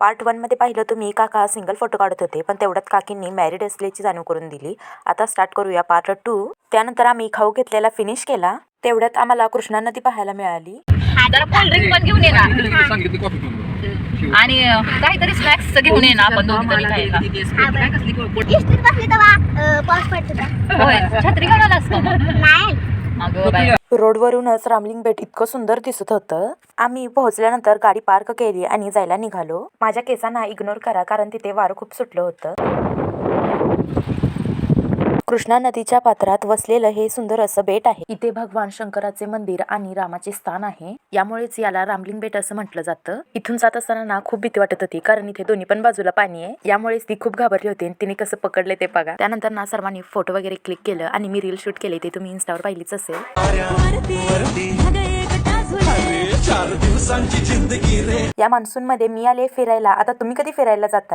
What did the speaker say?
Part वनमध्ये पाहिलं तुम्ही काका सिंगल फोटो काढत होते पण तेवढ्यात काकींनी मॅरिड असल्याची जाणीव करून दिली. आता स्टार्ट करूया पार्ट टू त्यानंतर आम्ही खाऊ घेतलेला फिनिश केला. तेवढ्यात आम्हाला कृष्णा नदी पाहायला मिळाली. पण घेऊन ये ना. आणि काहीतरी स्नॅक्स घेऊन ये ना आपण दोघी खायला. छत्री आलास रोडवरूनच रामलिंग बेट इतकं सुंदर दिसत होतं. आम्ही पोहोचल्यानंतर गाडी पार्क केली आणि जायला निघालो. माझ्या केसांना इग्नोर करा कारण तिथे वारं खूप सुटलं होतं. कृष्णा नदीच्या पात्रात वसलेलं हे सुंदर असं बेट आहे. इथे भगवान शंकराचे मंदिर आणि रामाचे स्थान आहे. यामुळेच याला रामलिंग बेट असं म्हटलं जातं. इथून जात असताना ना खूप भीती वाटत होती कारण इथे दोन्ही पण बाजूला पाणी आहे. यामुळेच ती खूप घाबरली होती आणि तिने कसं पकडले ते बघा. त्यानंतर ना सर्वांनी फोटो वगैरे क्लिक केलं आणि मी रील शूट केले ते तुम्ही इन्स्टावर पाहिलीच असेल. या मान्सून मध्ये मी आले फिरायला. आता तुम्ही कधी फिरायला जाताय?